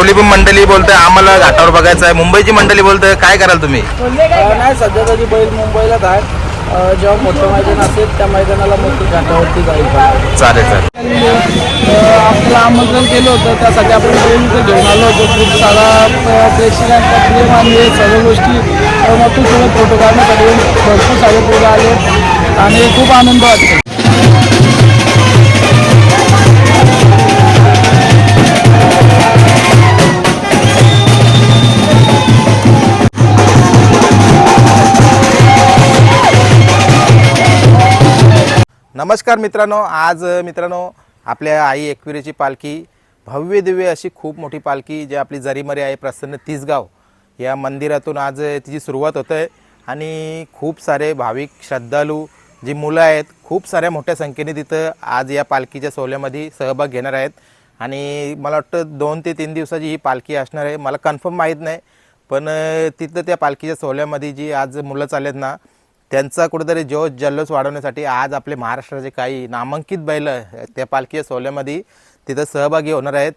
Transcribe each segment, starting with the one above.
सावली पण मंडळी बोलतंय आम्हाला घाटावर बघायचं आहे. मुंबईची मंडळी बोलतंय काय कराल तुम्ही? नाही सध्या तरी बैल मुंबईलाच आहे. जेव्हा मोठं मैदान असेल त्या मैदानाला मग घाटावरती जाईल. चालेल चालेल. अ, आपल्याला आमंत्रण केलं होतं त्यासाठी आपण बैल इथे घेऊन आलो होतो. खूप सारा प्रेक्षकांचा प्रेम आणि हे सर्व गोष्टी मग थोडं फोटो काढण्यासाठी भरपूर सारे पोरं आले. आणि खूप आनंद वाटतो. नमस्कार मित्रांनो आज मित्रांनो आपल्या आई एकविरेची पालखी भव्य दिव्य अशी खूप मोठी पालखी जी आपली जरीमरी आहे प्रसन्न तिसगाव या मंदिरातून आज तिची सुरुवात होत आहे आणि खूप सारे भाविक श्रद्धाळू जी मुलं आहेत खूप साऱ्या मोठ्या संख्येने तिथं आज या पालखीच्या सोहळ्यामध्ये सहभाग घेणार आहेत. आणि मला वाटतं दोन ते तीन दिवसाची ही पालखी असणार आहे. मला कन्फर्म माहीत नाही पण तिथं त्या पालखीच्या सोहळ्यामध्ये जी आज मुलं चाललेत ना त्यांचा कुठेतरी जोश जल्लोष वाढवण्यासाठी आज आपले महाराष्ट्राचे काही नामांकित बैल त्या पालखी सोहळ्यामध्ये तिथं सहभागी होणार आहेत.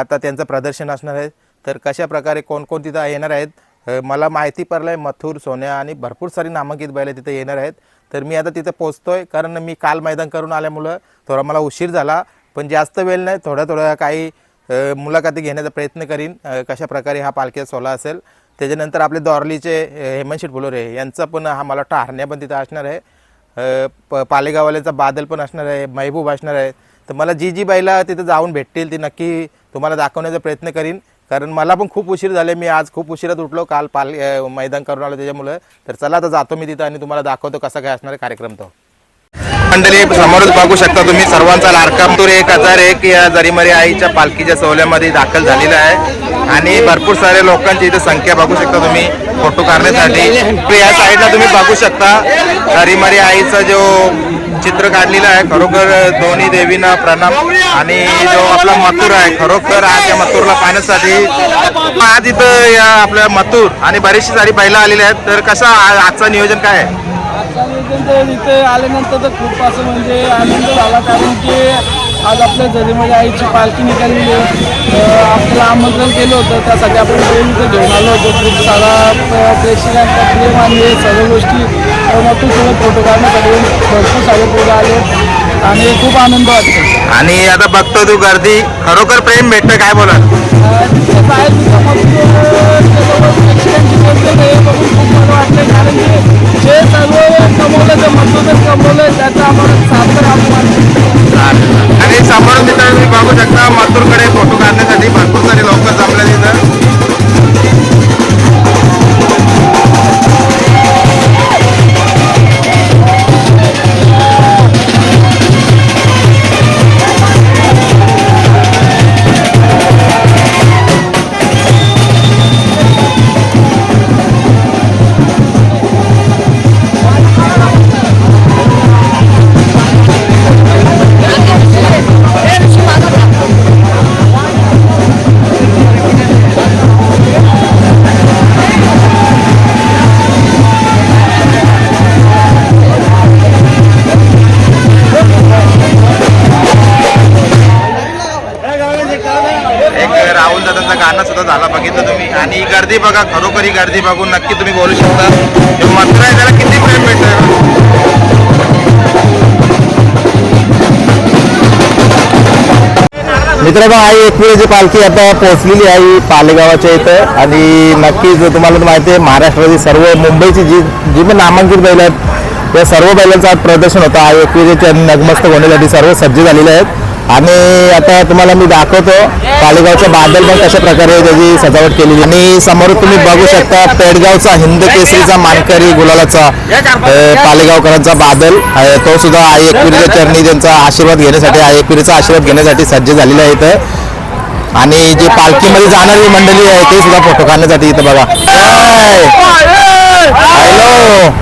आता त्यांचं प्रदर्शन असणार आहे. तर कशा प्रकारे कोणकोण तिथं येणार आहेत? मला माहिती पडलं आहे मथुर सोन्या आणि भरपूर सारी नामांकित बैल तिथं येणार आहेत. तर मी आता तिथं पोचतोय कारण मी काल मैदान करून आल्यामुळं थोडा मला उशीर झाला. पण जास्त वेळ नाही थोड्या थोड्या काही मुलाखती घेण्याचा प्रयत्न करीन. कशा प्रकारे हा पालखीचा सोहळा असेल? त्याच्यानंतर आपले दॉर्लीचे हेमनशीट हेमंत शेठ बोलोरे यांचा पण हा मला वाटतं हरण्या पण तिथं असणार आहे. प पालेगाववाल्याचा बादल पण असणार आहे महबूब असणार आहे. तर मला जी जी बाईला तिथं जाऊन भेटतील ती नक्की तुम्हाला दाखवण्याचा प्रयत्न करीन. कारण मला पण खूप उशीर झाले मी आज खूप उशिरात उठलो काल पाल मैदान करून आलो त्याच्यामुळं. तर चला आता जातो मी तिथं आणि तुम्हाला दाखवतो कसा काय असणार आहे कार्यक्रम तो. मंडळी समोरच बघू शकता तुम्ही सर्वांचा लाडका तूर एक हजार एक या जरीमरी आईच्या पालखीच्या सोहळ्यामध्ये दाखल झालेला आहे. आणि भरपूर साऱ्या लोकांची इथे संख्या बघू शकता तुम्ही फोटो काढण्यासाठी. या साईडला तुम्ही बघू शकता जरीमरी आईचा जो चित्र काढलेलं आहे खरोखर दोन्ही देवींना प्रणाम. आणि जो आपला मथुर आहे खरोखर आज या मथुरला पाहण्यासाठी. आज इथं या आपल्या मथुर आणि बरीचशी सारी बैला आलेली आहेत. तर कसा आजचं नियोजन काय आहे? आजचा नियोजन तर इथे आल्यानंतर तर खूप असं म्हणजे आनंद झाला कारण की आज आपल्या जरीमध्ये आईची पालखी निघालेली. अं, आपल्याला आमंत्रण केलं होतं त्यासाठी आपण बैल इथे घेऊन आलो होतो. खूप सारा प्रेक्षकांचा प्रेम आणि सर्व गोष्टी मग थोडं फोटो काढण्यासाठी भरपूर सारे पोरं आले आणि खूप आनंद वाटतो. आणि आता बघतो तू गर्दी खरोखर प्रेम भेटतं काय बोला बाहेर प्रेक्षकांची गर्दी आहे, हे बघून खूप बरं वाटलं कारण की जे सर्व कमवलं ते कमवलं त्याचा आम्हाला सार्थक अभिमान आणि समोर तिथं तुम्ही बघू शकता मातूरकडे फोटो काढण्यासाठी भरपूर सारे बघा खरोखरी गर्दी बघून नक्की तुम्ही बोलू शकता. हे मथुर आहे त्याला किती प्रेम भेटतं मित्रांनो आई एकविरेची पालखी आता पोहोचलेली आहे पालेगावाच्या इथं. आणि नक्कीच तुम्हाला माहिती आहे महाराष्ट्रातील सर्व मुंबईची जी जी पण नामांकित बैल आहेत त्या सर्व बैलांचं आज प्रदर्शन होतं. आई एकविरेच्या नगमस्त होण्यासाठी सर्व सज्ज झालेले आहेत. आणि आता तुम्हाला मी दाखवतो कालेगावचं बादल पण कशा प्रकारे त्याची सजावट केलेली आणि समोर तुम्ही बघू शकता पेडगावचा हिंद केसरीचा मानकरी गुलालाचा पालेगावकरांचा बादल. तो सुद्धा आई एकविरीच्या चरणी त्यांचा आशीर्वाद घेण्यासाठी आई एकविरीचा आशीर्वाद घेण्यासाठी सज्ज झालेला आहे इथं. आणि जी पालखीमध्ये जाणारी मंडळी आहे ते सुद्धा फोटो काढण्यासाठी इथं बघा. हॅलो!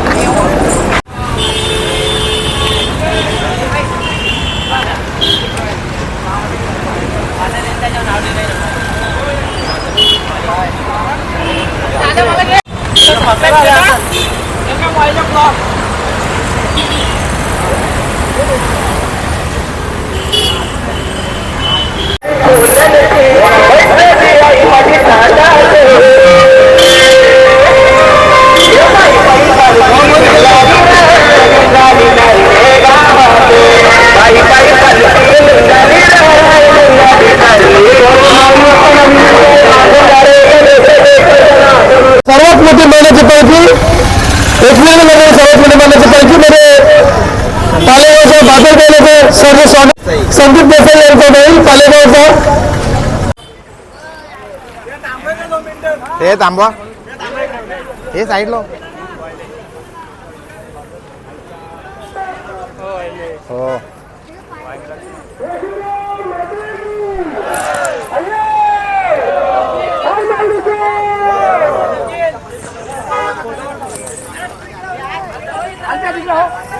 เป็นชนะเดี๋ยวจะไว้รับรอง सर्वात मोठी मानाची पालखी एकविरामध्ये सर्वात मोठी मानाची पालखीमध्ये म्हणजे पालेगावच्या बादल बैलाचे सर्व स्वामी संदीप देसाई यांचा बैल पालेगावचा. हे थांबवा. हे साईडला. हो. levanta.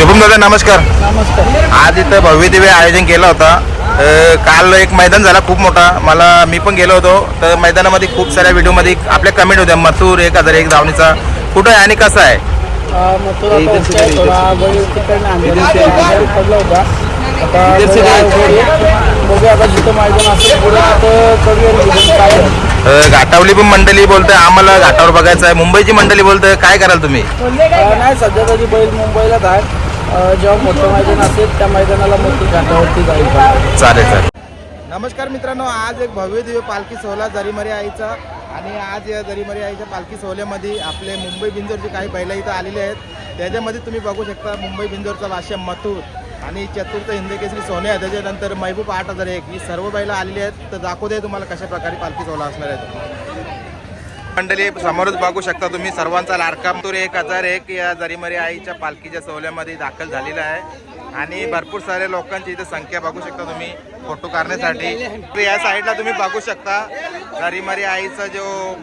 शुभम दादा नमस्कार. नमस्कार. आज इथं भव्य दिव्य आयोजन केलं होता. काल एक मैदान झाला खूप मोठा. मला मी पण गेलो होतो. तर मैदानामध्ये खूप साऱ्या व्हिडिओमध्ये आपल्या कमेंट होत्या. मथूर एक हजार एक धावणीचा. कुठं आहे आणि कसा आहे? मथुरा पाऊस आहे, थोडा बैल तिकडनं आणलेला ते आजारी पडला होता. आता बघूया आता जिथं मैदान असेल पुढे तर करूया नियोजन काय आहे. अ, घाटावली पण मंडळी बोलतंय. आम्हाला घाटावर बघायचं आहे. मुंबईची मंडळी बोलतंय. काय कराल तुम्ही? अं, नाही सध्या तरी बैल मुंबईलाच आहे. जेव्हा मोठं मैदान असेल त्या मैदानाला ती घाटावरती जाईल चालेल चालेल. नमस्कार मित्रांनो आज एक भव्य दिव्य पालखी सोहळा जरीमरी आईचा आणि आज या जरीमरी आईच्या पालखी सोहळ्यामध्ये आपले मुंबई बिंजोरचे काही बैला इथं आलेले आहेत. त्याच्यामध्ये तुम्ही बघू शकता मुंबई बिंजोरचा भाष्य मथुर आणि चतुर्थ हिंदकेसरी सोन्या. त्याच्यानंतर महबूब आठ हजार एक. ही सर्व बैला आलेली आहेत. तर दाखवू दे तुम्हाला कशा प्रकारे पालखी सोहळा असणार आहे. मंडळी समोरच बघू शकता तुम्ही सर्वांचा लाडका. तूर एक हजार एक या जरीमरी आईच्या पालखीच्या सोहळ्यामध्ये दाखल झालेला आहे. आणि भरपूर साऱ्या लोकांची इथे संख्या बघू शकता तुम्ही फोटो काढण्यासाठी. तर या साईडला तुम्ही बघू शकता जरीमरी आईचा जो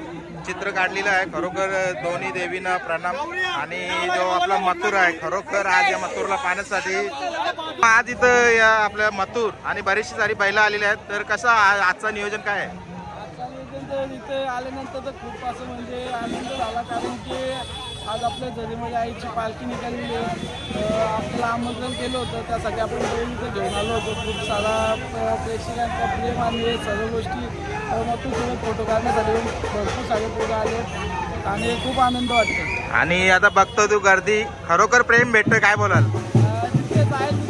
चित्र काढलेलं आहे खरोखर दोन्ही देवींना प्रणाम. आणि जो आपला मथुर आहे खरोखर आज या मथुरला पाहण्यासाठी. आज इथं या आपल्या मथुर आणि बरीचशी सारी बैला आलेल्या आहेत. तर कसं आजचं नियोजन काय आहे? तर इथे आल्यानंतर तर खूप असं म्हणजे आनंद झाला कारण की आज आपल्या जरीमध्ये आईची पालखी आहे. अं, आपल्याला आमंत्रण केलं होतं त्यासाठी आपण बैल इथे घेऊन आलो होतो. खूप सारा प्रेक्षकांचा प्रेम आणि सर्व गोष्टी मग सोबत फोटो काढण्यासाठी भरपूर सारे पोरं आले. आणि खूप आनंद वाटतो. आणि आता बघतो तू गर्दी. खरोखर प्रेम भेटतोय काय बोलाल? अं, जिथे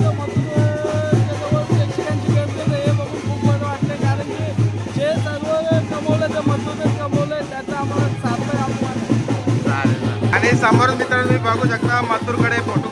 बघू शकता मथुरकडे फोटो